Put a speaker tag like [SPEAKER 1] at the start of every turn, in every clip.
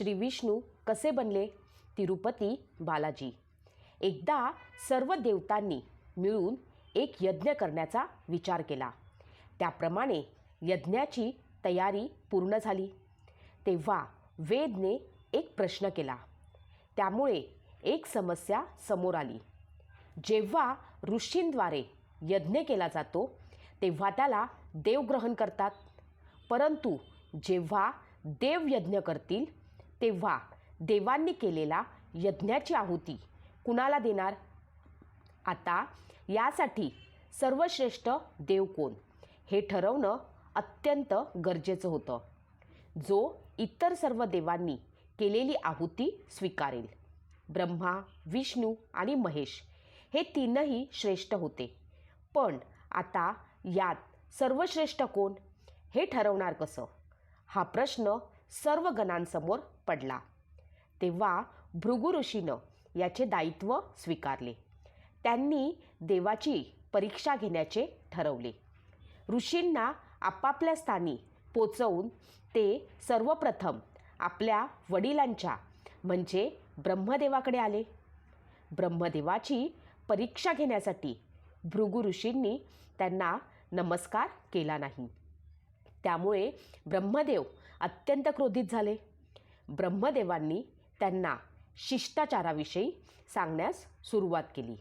[SPEAKER 1] श्री विष्णू कसे बनले? तिरुपती बालाजी. एकदा सर्व देवतांनी मिळून एक यज्ञ करण्याचा विचार केला. त्याप्रमाणे यज्ञाची तयारी पूर्ण झाली. तेव्हा वेदने एक प्रश्न केला. त्यामुळे एक समस्या समोर आली. जेव्हा ऋषींद्वारे यज्ञ केला जातो तेव्हा त्याला देवग्रहण करतात. परंतु जेव्हा देव यज्ञ करतील तेव्हा देवांनी केलेला यज्ञाची आहुती कुणाला देणार? आता यासाठी सर्वश्रेष्ठ देव कोण? हे ठरवणं अत्यंत गरजेचं होतं. जो इतर सर्व देवांनी केलेली आहुती स्वीकारेल. ब्रह्मा विष्णू आणि महेश हे तीनही श्रेष्ठ होते. पण आता यात सर्वश्रेष्ठ कोण? हे ठरवणार कसं? हा प्रश्न सर्व गणांसमोर पडला. तेव्हा भृगु ऋषीनं याचे दायित्व स्वीकारले. त्यांनी देवाची परीक्षा घेण्याचे ठरवले. ऋषींना आपापल्या स्थानी पोचवून ते सर्वप्रथम आपल्या वडिलांच्या म्हणजे ब्रह्मदेवाकडे आले. ब्रह्मदेवाची परीक्षा घेण्यासाठी भृगु ऋषींनी त्यांना नमस्कार केला नाही. त्यामुळे ब्रह्मदेव अत्यंत क्रोधित झाले. ब्रह्मदेवांनी त्यांना शिष्टाचाराविषयी सांगण्यास सुरुवात केली.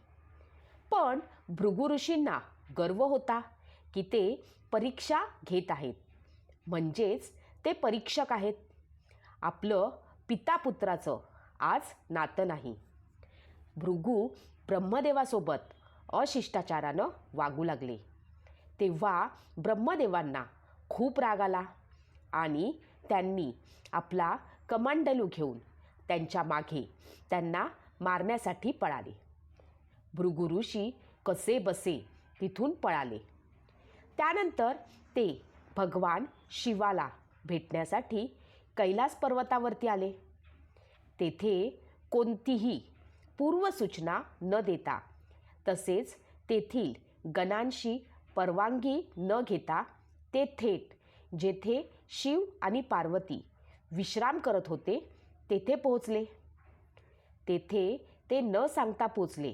[SPEAKER 1] पण भृगु ऋषींना गर्व होता की ते परीक्षा घेत आहेत. म्हणजेच ते परीक्षक आहेत. आपलं पितापुत्राचं आज नातं नाही. भृगू ब्रह्मदेवासोबत अशिष्टाचारानं वागू लागले. तेव्हा ब्रह्मदेवांना खूप राग आला आणि त्यांनी आपला कमांडलू घेऊन त्यांच्या मागे त्यांना मारण्यासाठी पळाले. भृगुऋषी कसे बसे तिथून पळाले. त्यानंतर ते भगवान शिवाला भेटण्यासाठी कैलास पर्वतावरती आले. तेथे कोणतीही पूर्वसूचना न देता तसेच तेथील गणांशी परवानगी न घेता ते थेट जेथे शिव आणि पार्वती विश्राम करत होते तेथे पोहोचले. तेथे ते न सांगता पोचले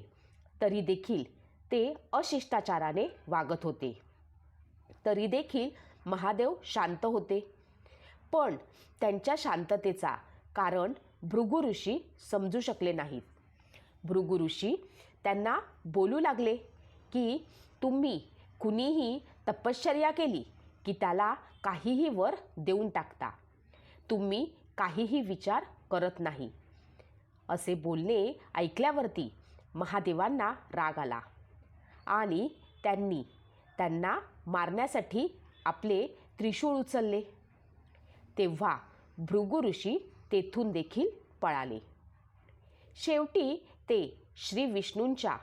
[SPEAKER 1] तरी देखील ते अशिष्टाचाराने वागत होते. तरी देखील महादेव शांत होते. पण त्यांच्या शांततेचा कारण भृगु ऋषी समजू शकले नाहीत. भृगु ऋषी त्यांना बोलू लागले की तुम्ही कुणीही तपश्चर्या केली की त्याला काहीही वर देऊन टाकता. तुम्ही काहीही विचार करत नाही. असे बोलणे ऐकल्यावरती महादेवांना राग आला आणि त्यांनी त्यांना मारण्यासाठी आपले त्रिशूळ उचलले. तेव्हा भृगु ऋषी तेथून देखील पळाले. शेवटी ते श्री विष्णूंच्या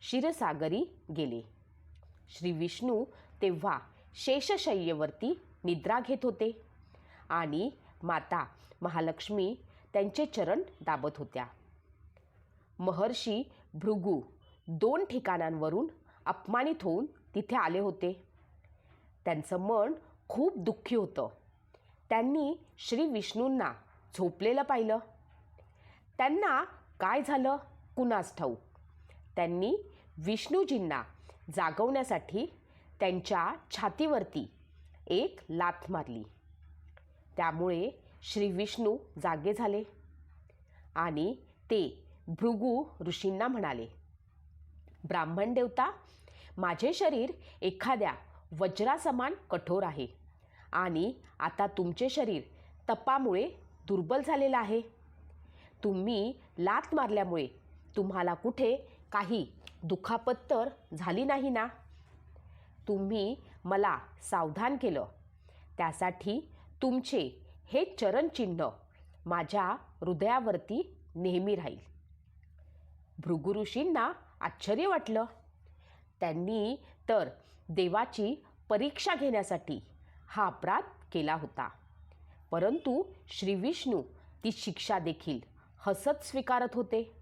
[SPEAKER 1] क्षीरसागरी गेले. श्री विष्णू तेव्हा शेषशय्येवरती निद्रा घेत होते आणि माता महालक्ष्मी त्यांचे चरण दाबत होत्या. महर्षी भृगू दोन ठिकाणांवरून अपमानित होऊन तिथे आले होते. त्यांचं मन खूप दुःखी होतं. त्यांनी श्री विष्णूंना झोपलेलं पाहिलं. त्यांना काय झालं? कुणास ठाऊक? त्यांनी विष्णूजींना जागवण्यासाठी त्यांच्या छातीवरती एक लाथ मारली. त्यामुळे श्री विष्णू जागे झाले आणि ते भृगू ऋषींना म्हणाले ब्राह्मण देवता माझे शरीर एखाद्या वज्रासमान कठोर आहे आणि आता तुमचे शरीर तपामुळे दुर्बल झालेलं आहे. तुम्ही लात मारल्यामुळे तुम्हाला कुठे काही दुखापत तर झाली नाही ना? तुम्ही मला सावधान केलं. त्यासाठी तुमचे हे चरणचिन्ह माझ्या हृदयावरती नेहमी राहील. भृगु ऋषींना आश्चर्य वाटलं. त्यांनी तर देवाची परीक्षा घेण्यासाठी हा अपराध केला होता. परंतु श्रीविष्णू ती शिक्षा देखील हसत स्वीकारत होते.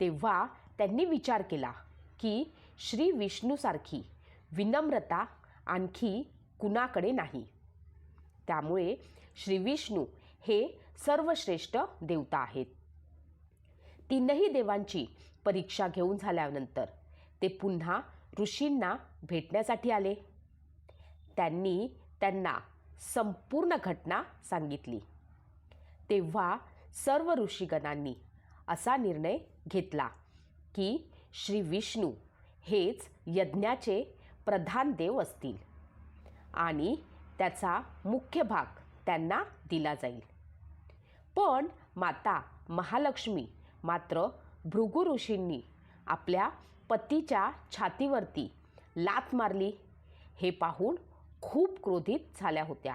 [SPEAKER 1] तेव्हा त्यांनी विचार केला की श्री विष्णूसारखी विनम्रता आणखी कुणाकडे नाही? त्यामुळे श्री विष्णू हे सर्वश्रेष्ठ देवता आहेत. तीनही देवांची परीक्षा घेऊन झाल्यानंतर ते पुन्हा ऋषींना भेटण्यासाठी आले. त्यांनी त्यांना संपूर्ण घटना सांगितली. तेव्हा सर्व ऋषीगणांनी असा निर्णय घेतला की श्री विष्णू हेच यज्ञाचे प्रधान देव असतील आणि त्याचा मुख्य भाग त्यांना दिला जाईल. पण माता महालक्ष्मी मात्र भृगु ऋषींनी आपल्या पतीच्या छातीवरती लात मारली. हे पाहून खूप क्रोधित झाल्या होत्या.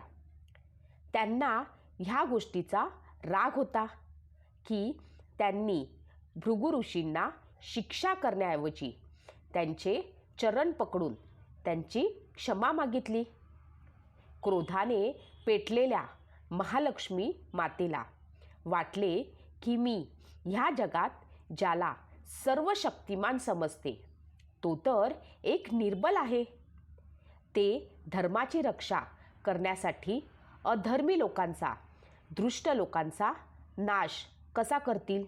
[SPEAKER 1] त्यांना ह्या गोष्टीचा राग होता की त्यांनी भृगु ऋषींना शिक्षा करण्याऐवजी त्यांचे चरण पकडून त्यांची क्षमा मागितली. क्रोधाने पेटलेल्या महालक्ष्मी मातेला वाटले की मी ह्या जगात ज्याला सर्व शक्तिमान समजते तो तर एक निर्बल आहे. ते धर्माची रक्षा करण्यासाठी अधर्मी लोकांचा दृष्ट लोकांचा नाश कसा करतील?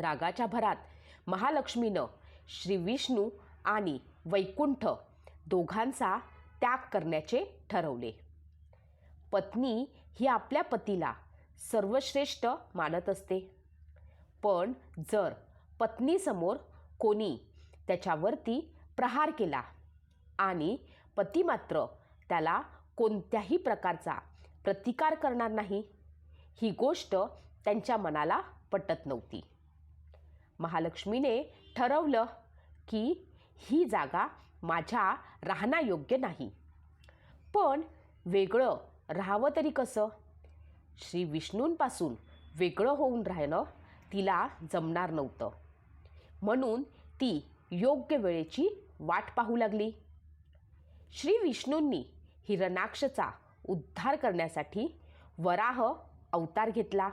[SPEAKER 1] रागाच्या भरात महालक्ष्मीनं श्री विष्णू आणि वैकुंठ दोघांचा त्याग करण्याचे ठरवले. पत्नी ही आपल्या पतीला सर्वश्रेष्ठ मानत असते. पण जर पत्नीसमोर कोणी त्याच्यावरती प्रहार केला आणि पती मात्र त्याला कोणत्याही प्रकारचा प्रतिकार करणार नाही ही गोष्ट त्यांच्या मनाला पटत नव्हती. महालक्ष्मीने ठरवलं की ही जागा माझ्या राहण्यायोग्य नाही. पण वेगळं राहावं तरी कसं? श्री विष्णूंपासून वेगळं होऊन राहणं तिला जमणार नव्हतं. म्हणून ती योग्य वेळेची वाट पाहू लागली. श्री विष्णूंनी हिरणाक्षचा उद्धार करण्यासाठी वराह अवतार घेतला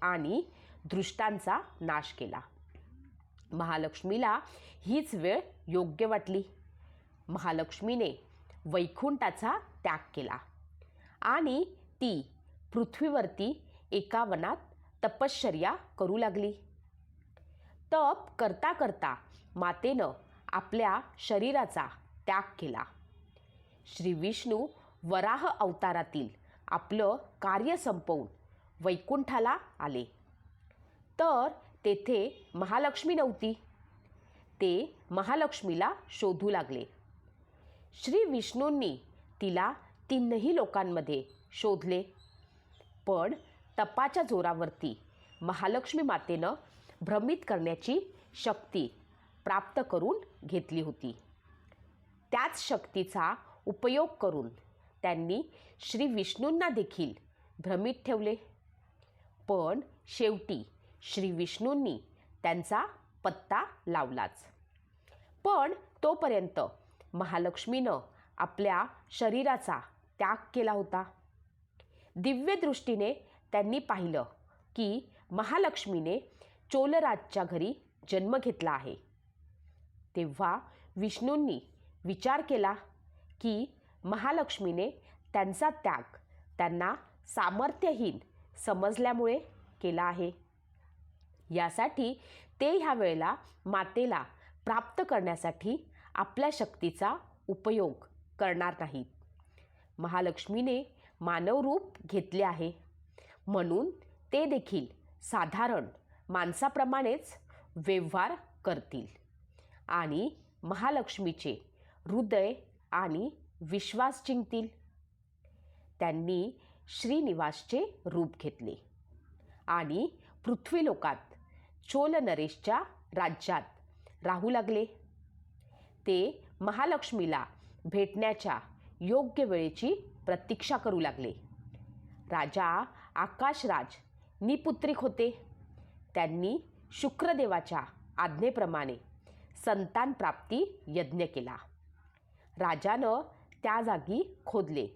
[SPEAKER 1] आणि दृष्टांचा नाश केला. महालक्ष्मीला हीच वेळ योग्य वाटली. महालक्ष्मीने वैकुंठाचा त्याग केला. आणि ती पृथ्वीवरती एका वनात तपश्चर्या करू लागली. तप करता करता मातेनं आपल्या शरीराचा त्याग केला. श्री विष्णू वराह अवतारातील आपलं कार्य संपवून वैकुंठाला आले. तर तेथे महालक्ष्मी नव्हती. ते महालक्ष्मीला शोधू लागले. श्री विष्णूंनी तिला तीनही लोकांमध्ये शोधले. पण तपाच्या जोरावरती महालक्ष्मी मातेनं भ्रमित करण्याची शक्ती प्राप्त करून घेतली होती. त्याच शक्तीचा उपयोग करून त्यांनी श्री विष्णूंना देखील भ्रमित ठेवले. पण शेवटी श्री विष्णूंनी त्यांचा पत्ता लावलाच. पण तोपर्यंत महालक्ष्मीनं आपल्या शरीराचा त्याग केला होता. दिव्यदृष्टीने त्यांनी पाहिलं की महालक्ष्मीने चोलराजच्या घरी जन्म घेतला आहे. तेव्हा विष्णूंनी विचार केला की महालक्ष्मीने त्यांचा त्याग त्यांना सामर्थ्यहीन समजल्यामुळे केला आहे. यासाठी ते ह्या वेळेला मातेला प्राप्त करण्यासाठी आपल्या शक्तीचा उपयोग करणार नाहीत. महालक्ष्मीने मानव रूप घेतले आहे. म्हणून ते देखील साधारण माणसाप्रमाणेच व्यवहार करतील आणि महालक्ष्मीचे हृदय आणि विश्वास जिंकतील. त्यांनी श्रीनिवासचे रूप घेतले आणि पृथ्वीलोकात चोल नरेशच्या राज्यात राहू लागले. ते महालक्ष्मीला भेटण्याच्या योग्य वेळेची प्रतीक्षा करू लागले. राजा आकाशराज निपुत्रिक होते. त्यांनी शुक्रदेवाच्या आज्ञेप्रमाणे संतान प्राप्ती यज्ञ केला. राजानं त्या जागी खोदले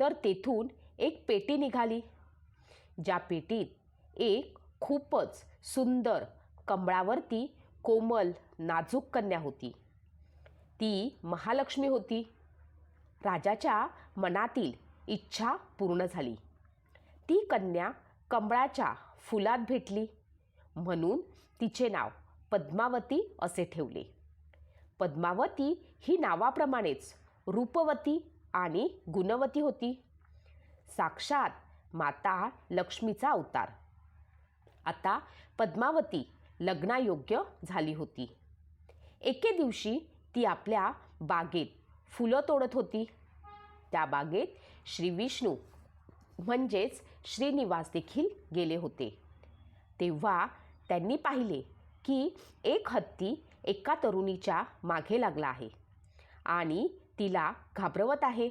[SPEAKER 1] तर तेथून एक पेटी निघाली. ज्या पेटीत एक खूपच सुंदर कमळावरती कोमल नाजूक कन्या होती. ती महालक्ष्मी होती. राजाच्या मनातील इच्छा पूर्ण झाली. ती कन्या कमळाच्या फुलात भेटली. म्हणून तिचे नाव पद्मावती असे ठेवले. पद्मावती ही नावाप्रमाणेच रूपवती आणि गुणवती होती. साक्षात माता लक्ष्मीचा अवतार. आता पद्मावती लग्नायोग्य झाली होती. एके दिवशी ती आपल्या बागेत. फुलं तोडत होती. त्या बागेत श्री विष्णू म्हणजेच श्रीनिवास देखील गेले होते. तेव्हा त्यांनी पाहिले की एक हत्ती एका तरुणीच्या मागे लागला आहे आणि तिला घाबरवत आहे.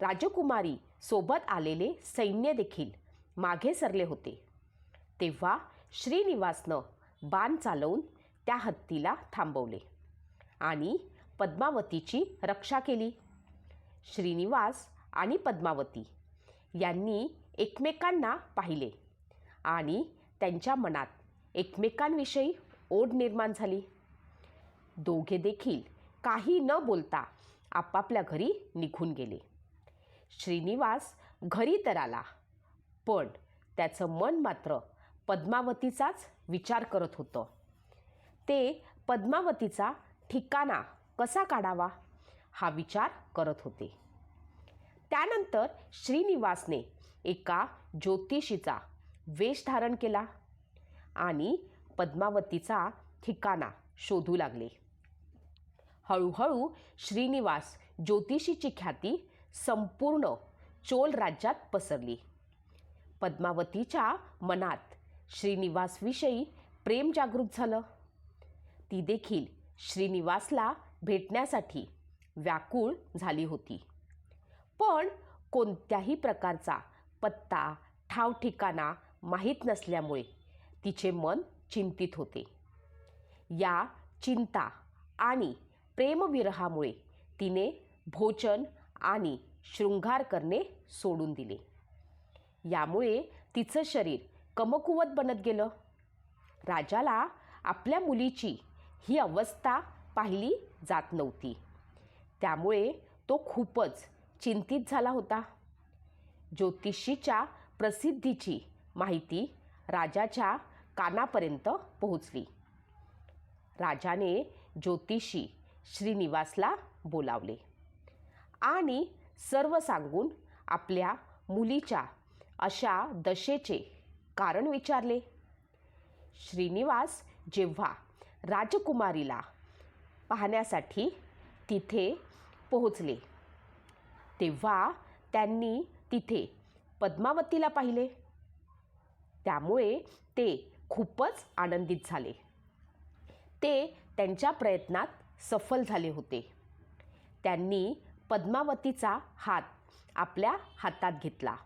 [SPEAKER 1] राजकुमारी सोबत आलेले सैन्य देखील मागे सरले होते. तेव्हा श्रीनिवासनं बाण चालवून त्या हत्तीला थांबवले. आणि पद्मावतीची रक्षा केली. श्रीनिवास आणि पद्मावती यांनी एकमेकांना पाहिले आणि त्यांच्या मनात एकमेकांविषयी ओढ निर्माण झाली. दोघे देखील काही न बोलता आपापल्या घरी निघून गेले. श्रीनिवास घरी तर आला पण त्याचं मन मात्र पद्मावतीचाच विचार करत होतं. ते पद्मावतीचा ठिकाणा कसा काढावा? हा विचार करत होते. त्यानंतर श्रीनिवासने एका ज्योतिषीचा वेश धारण केला आणि पद्मावतीचा ठिकाणा शोधू लागले. हळूहळू श्रीनिवास ज्योतिषीची ख्याती संपूर्ण चोल राज्यात पसरली. पद्मावतीच्या मनात श्रीनिवासविषयी प्रेम जागृत झालं. ती देखील श्रीनिवासला भेटण्यासाठी व्याकुळ झाली होती. पण कोणत्याही प्रकारचा पत्ता ठाव ठिकाणा माहीत नसल्यामुळे तिचे मन चिंतित होते. या चिंता आणि प्रेमविरहामुळे तिने भोजन आणि शृंगार करणे सोडून दिले. यामुळे तिचं शरीर कमकुवत बनत गेलं. राजाला आपल्या मुलीची ही अवस्था पाहिली जात नव्हती. त्यामुळे तो खूपच चिंतित झाला होता. ज्योतिषीच्या प्रसिद्धीची माहिती राजाच्या कानापर्यंत पोहोचली. राजाने ज्योतिषी श्रीनिवासला बोलावले आणि सर्व सांगून आपल्या मुलीच्या अशा दशेचे कारण विचारले. श्रीनिवास जेव्हा राजकुमारीला पाहण्यासाठी तिथे पोहोचले. तेव्हा त्यांनी तिथे पद्मावतीला पाहिले. त्यामुळे ते खूपच आनंदित झाले. ते त्यांच्या प्रयत्नात सफल झाले होते. त्यांनी पद्मावतीचा हात आपल्या हातात घेतला.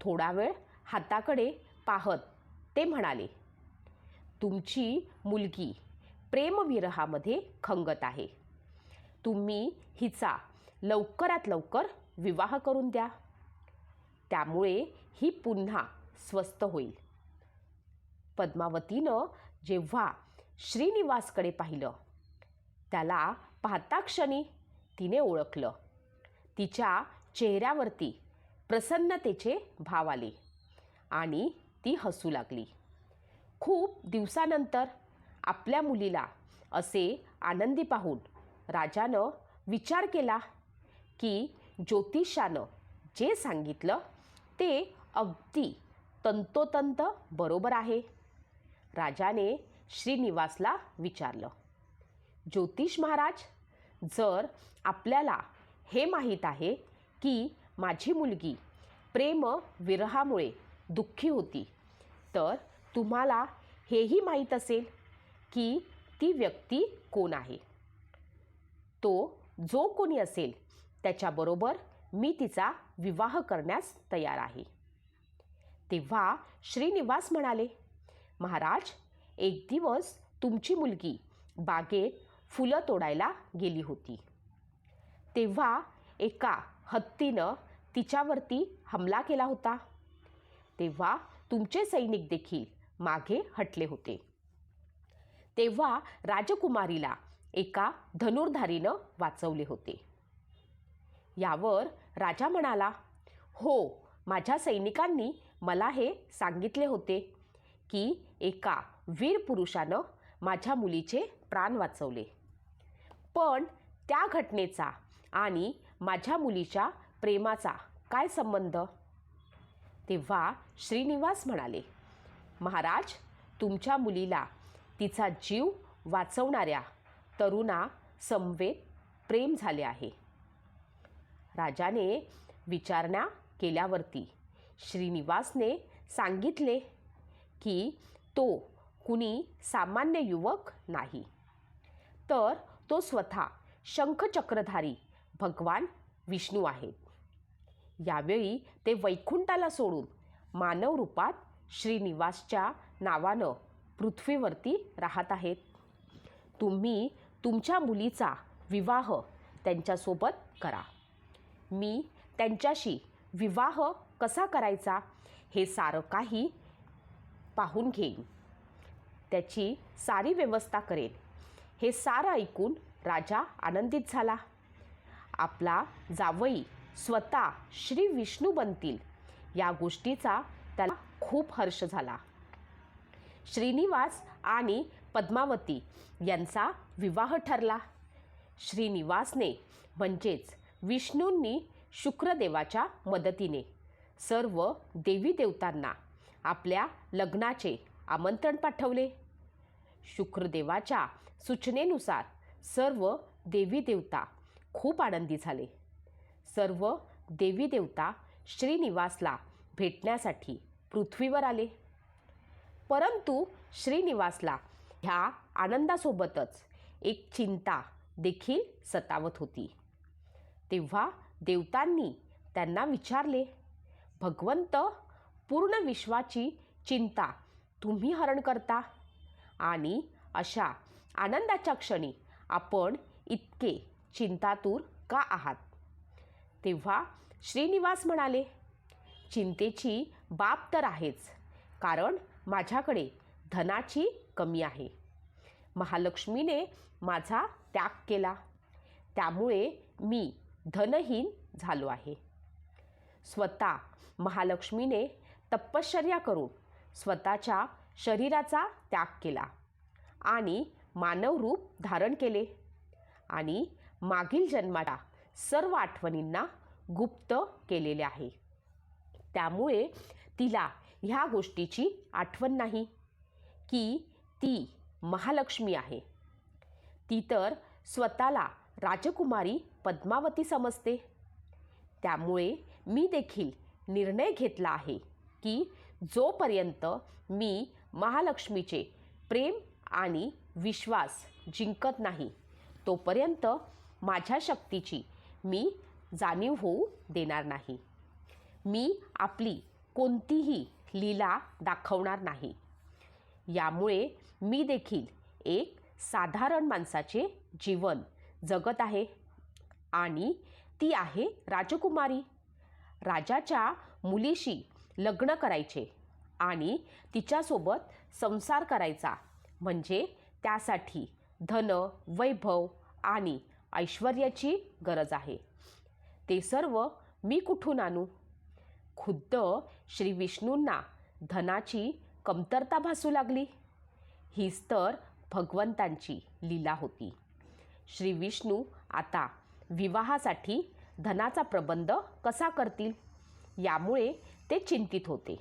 [SPEAKER 1] थोडा वेळ हाताकडे पाहत ते म्हणाले तुमची मुलगी प्रेमविरहामध्ये खंगत आहे. तुम्ही हिचा लवकरात लवकर विवाह करून द्या. त्यामुळे ही पुन्हा स्वस्त होईल. पद्मावतीनं जेव्हा श्रीनिवासकडे पाहिलं त्याला पाहता क्षणी तिने ओळखलं. तिच्या चेहऱ्यावरती प्रसन्नतेचे भाव आले आणि ती हसू लागली. खूप दिवसानंतर आपल्या मुलीला असे आनंदी पाहून राजानं विचार केला की ज्योतिषानं जे सांगितलं ते अगदी तंतोतंत बरोबर आहे. राजाने श्रीनिवासला विचारलं ज्योतिष महाराज जर आपल्याला हे माहीत आहे की माझी मुलगी प्रेम विरहामुळे दुःखी होती तर तुम्हाला हेही माहीत असेल की ती व्यक्ती कोण आहे. तो जो कोणी असेल त्याच्याबरोबर मी तिचा विवाह करण्यास तयार आहे. तेव्हा श्रीनिवास म्हणाले महाराज एक दिवस तुमची मुलगी बागेत फुलं तोडायला गेली होती. तेव्हा एका हत्तीनं तिच्यावरती हमला केला होता. तेव्हा तुमचे सैनिक देखील मागे हटले होते. तेव्हा राजकुमारीला एका धनुर्धारीनं वाचवले होते. यावर राजा म्हणाला हो माझ्या सैनिकांनी मला हे सांगितले होते की एका वीर पुरुषानं माझ्या मुलीचे प्राण वाचवले. पण त्या घटनेचा आणि माझ्या मुलीच्या प्रेमाचा काय संबंध? तेव्हा श्रीनिवास म्हणाले महाराज तुमच्या मुलीला तिचा जीव वाचवणाऱ्या तरुणा समवेत प्रेम झाले आहे. राजाने विचारणा केल्यावरती श्रीनिवासने सांगितले की तो कुणी सामान्य युवक नाही. तर तो स्वतः शंखचक्रधारी भगवान विष्णू आहेत. यावेळी ते वैकुंठाला सोडून मानव रूपात श्रीनिवासच्या नावानं पृथ्वीवरती राहत आहेत. तुम्ही तुमच्या मुलीचा विवाह त्यांच्यासोबत करा. मी त्यांच्याशी विवाह कसा करायचा हे सारं काही पाहून घेईन. त्याची सारी व्यवस्था करेन. हे सारं ऐकून राजा आनंदित झाला. आपला जावई स्वतः श्री विष्णू बनतील या गोष्टीचा त्याला खूप हर्ष झाला. श्रीनिवास आणि पद्मावती यांचा विवाह ठरला. श्रीनिवासने म्हणजेच विष्णूंनी शुक्रदेवाच्या मदतीने सर्व देवी देवतांना आपल्या लग्नाचे आमंत्रण पाठवले. शुक्रदेवाच्या सूचनेनुसार सर्व देवी देवता खूप आनंदी झाले. सर्व देवी देवता श्रीनिवासला भेटण्यासाठी पृथ्वीवर आले. परंतु श्रीनिवासला ह्या आनंदासोबतच एक चिंता देखील सतावत होती. तेव्हा देवतांनी त्यांना विचारले भगवंत पूर्ण विश्वाची चिंता तुम्ही हरण करता? आणि अशा आनंदाच्या क्षणी आपण इतके चिंतातूर का आहात? तेव्हा श्रीनिवास म्हणाले चिंतेची बाब तर आहेच कारण माझ्याकडे धनाची कमी आहे. महालक्ष्मीने माझा त्याग केला. त्यामुळे मी धनहीन झालो आहे. स्वतः महालक्ष्मीने तपश्चर्या करून स्वतःच्या शरीराचा त्याग केला आणि मानव रूप धारण केले आणि मागील जन्माच्या सर्व आठवणींना गुप्त केलेले आहे. त्यामुळे तिला ह्या गोष्टीची आठवण नाही की ती महालक्ष्मी आहे. ती तर स्वतःला राजकुमारी पद्मावती समजते. त्यामुळे मी देखील निर्णय घेतला आहे की जोपर्यंत मी महालक्ष्मीचे प्रेम आणि विश्वास जिंकत नाही तोपर्यंत माझ्या शक्तीची मी जाणीव होऊ देणार नाही. मी आपली कोणतीही लीला दाखवणार नाही. यामुळे मी देखील एक साधारण माणसाचे जीवन जगत आहे आणि ती आहे राजकुमारी. राजाच्या मुलीशी लग्न करायचे आणि तिच्यासोबत संसार करायचा. म्हणजे त्यासाठी धन वैभव आणि ऐश्वर्याची गरज आहे. ते सर्व मी कुठून आणू? खुद्द श्री विष्णूंना धनाची कमतरता भासू लागली. हीच तर भगवंतांची लीला होती. श्री विष्णू आता विवाहासाठी धनाचा प्रबंध कसा करतील यामुळे ते चिंतित होते.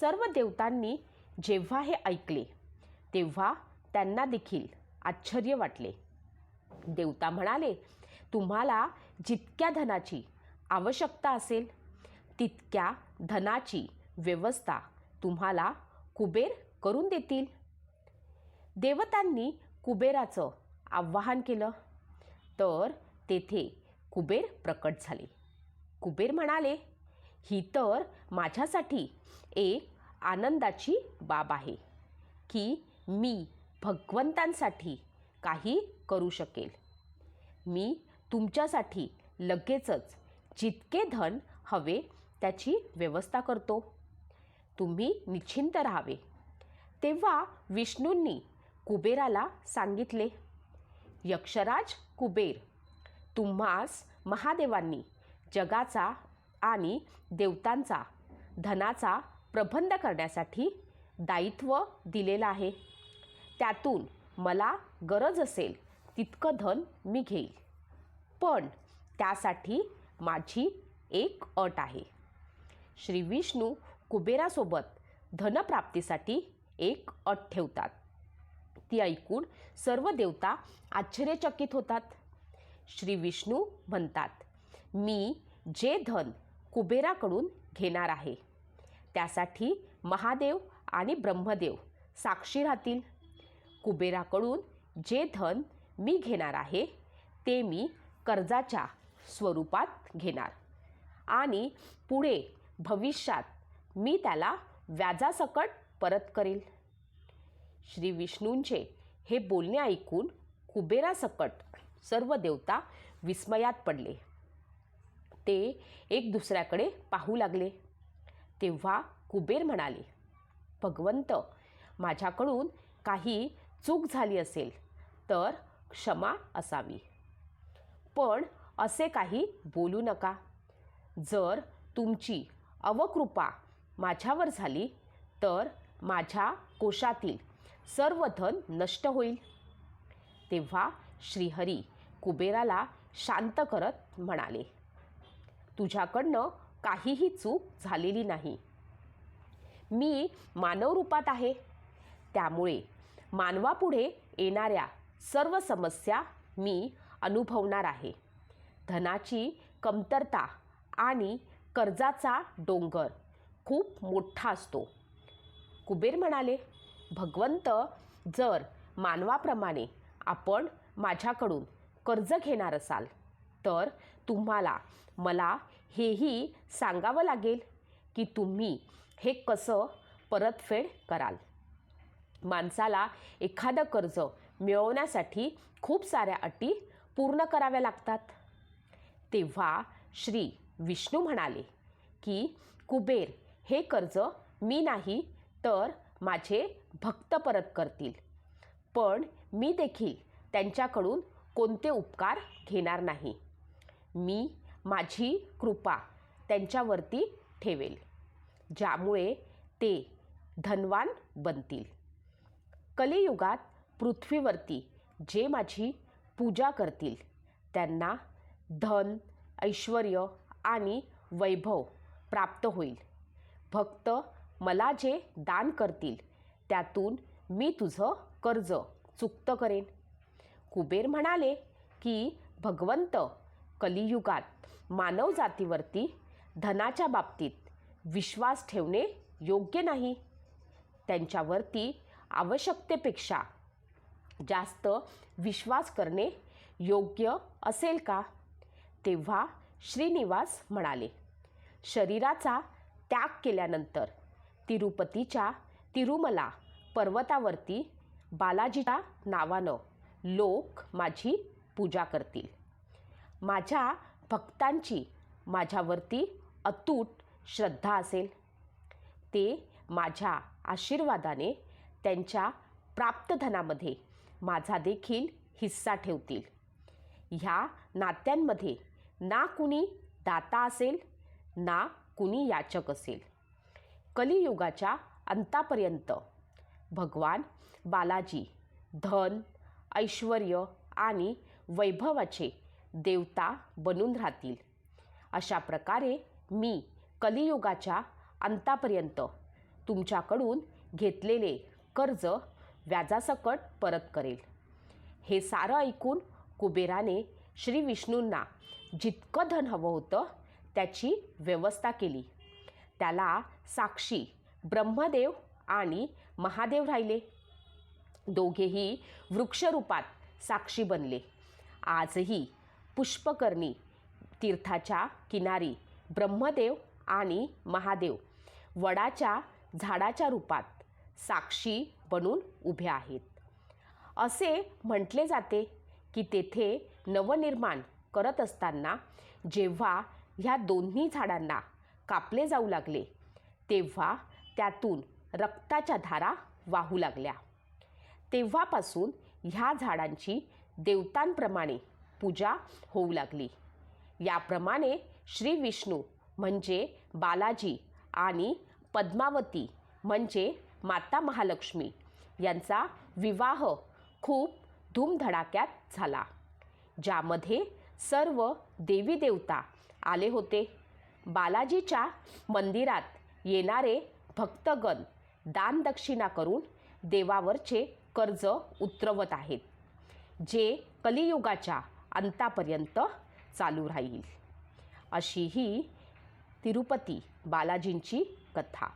[SPEAKER 1] सर्व देवतांनी जेव्हा हे ऐकले तेव्हा त्यांना देखील आश्चर्य वाटले. देवता म्हणाले तुम्हाला जितक्या धनाची आवश्यकता असेल तितक्या धनाची व्यवस्था तुम्हाला कुबेर करून देतील. देवतांनी कुबेराचं आवाहन केलं. तर तेथे कुबेर प्रकट झाले. कुबेर म्हणाले ही तर माझ्यासाठी एक आनंदाची बाब आहे की मी भगवंतांसाठी काही करू शकेल. मी तुमच्यासाठी लगेचच जितके धन हवे त्याची व्यवस्था करतो. तुम्ही निश्चिंत राहावे. तेव्हा विष्णूंनी कुबेराला सांगितले यक्षराज कुबेर तुम्हास महादेवांनी जगाचा आणि देवतांचा धनाचा प्रबंध करण्यासाठी दायित्व दिलेलं आहे. त्यातून मला गरज असेल तितकं धन मी घेईल. पण त्यासाठी माझी एक अट आहे. श्री विष्णू कुबेरासोबत धनप्राप्तीसाठी एक अट ठेवतात. ती ऐकून सर्व देवता आश्चर्यचकित होतात. श्री विष्णू म्हणतात मी जे धन कुबेराकडून घेणार आहे त्यासाठी महादेव आणि ब्रह्मदेव साक्षी राहतील. कुबेराकडून जे धन मी घेणार आहे ते मी कर्जाच्या स्वरूपात घेणार आणि पुढे भविष्यात मी त्याला व्याजासकट परत करेल. श्री विष्णूंचे हे बोलणे ऐकून कुबेरासकट सर्व देवता विस्मयात पडले. ते एक दुसऱ्याकडे पाहू लागले. तेव्हा कुबेर म्हणाले भगवंत माझ्याकडून काही चूक झाली असेल तर क्षमा असावी. पण असे काही बोलू नका. जर तुमची अवकृपा माझ्यावर झाली तर माझ्या कोशातील सर्व धन नष्ट होईल. तेव्हा श्रीहरी कुबेराला शांत करत म्हणाले तुझ्याकडनं काहीही चूक झालेली नाही. मी मानवरूपात आहे. त्यामुळे मानवापुढे येणाऱ्या सर्व समस्या मी अनुभवणार आहे. धनाची कमतरता आणि कर्जाचा डोंगर खूप मोठा असतो. कुबेर म्हणाले भगवंत जर मानवाप्रमाणे आपण माझ्याकडून कर्ज घेणार असाल तर तुम्हाला मला हेही सांगावं लागेल की तुम्ही हे कसं परतफेड कराल. माणसाला एखादं कर्ज मिळवण्यासाठी खूप साऱ्या अटी पूर्ण कराव्या लागतात. तेव्हा श्री विष्णू म्हणाले की कुबेर हे कर्ज मी नाही तर माझे भक्त परत करतील. पण मी देखील त्यांच्याकडून कोणते उपकार घेणार नाही. मी माझी कृपा त्यांच्यावरती ठेवेल ज्यामुळे ते धनवान बनतील. कलियुगात पृथ्वीवरती जे माझी पूजा करतील त्यांना धन ऐश्वर आणि वैभव प्राप्त होईल. भक्त मला जे दान करतील त्यातून मी तुझं कर्ज चुकतं करेन. कुबेर म्हणाले की भगवंत कलियुगात मानवजातीवरती धनाच्या बाबतीत विश्वास ठेवणे योग्य नाही. त्यांच्यावरती आवश्यकतेपेक्षा जास्त विश्वास करणे योग्य असेल का? तेव्हा श्रीनिवास म्हणाले शरीराचा त्याग केल्यानंतर तिरुपतीच्या तिरुमला पर्वतावरती बालाजीच्या नावानं लोक माझी पूजा करतील. माझ्या भक्तांची माझ्यावरती अतूट श्रद्धा असेल. ते माझ्या आशीर्वादाने त्यांच्या प्राप्तधनामध्ये माझा देखील हिस्सा ठेवतील. ह्या नात्यांमध्ये ना कुणी दाता असेल ना कुणी याचक असेल. कलियुगाच्या अंतापर्यंत भगवान बालाजी धन ऐश्वर आणि वैभवाचे देवता बनून राहतील. अशा प्रकारे मी कलियुगाच्या अंतापर्यंत तुमच्याकडून घेतलेले कर्ज व्याजासकट परत करेल. हे सारं ऐकून कुबेराने श्री विष्णूंना जितकं धन हवं होतं त्याची व्यवस्था केली. त्याला साक्षी ब्रह्मदेव आणि महादेव राहिले. दोघेही वृक्षरूपात साक्षी बनले. आजही पुष्पकर्णी तीर्थाच्या किनारी ब्रह्मदेव आणि महादेव वडाच्या झाडाच्या रूपात साक्षी बनून उभे आहेत. असे म्हटले जाते की तेथे नवनिर्माण करत असताना जेव्हा ह्या दोन्ही झाडांना कापले जाऊ लागले तेव्हा त्यातून रक्ताच्या धारा वाहू लागल्या. तेव्हापासून ह्या झाडांची देवतांप्रमाणे पूजा होऊ लागली. याप्रमाणे श्री विष्णू म्हणजे बालाजी आणि पद्मावती म्हणजे माता महालक्ष्मी यांचा विवाह खूप धूमधडाक्यात झाला. ज्यामध्ये सर्व देवी देवता आले होते. बालाजीच्या मंदिरात येणारे भक्तगण दानदक्षिणा करून देवावरचे कर्ज उतरवत आहेत जे कलियुगाच्या अंतापर्यंत चालू राहील. अशी ही तिरुपती बालाजींची कथा.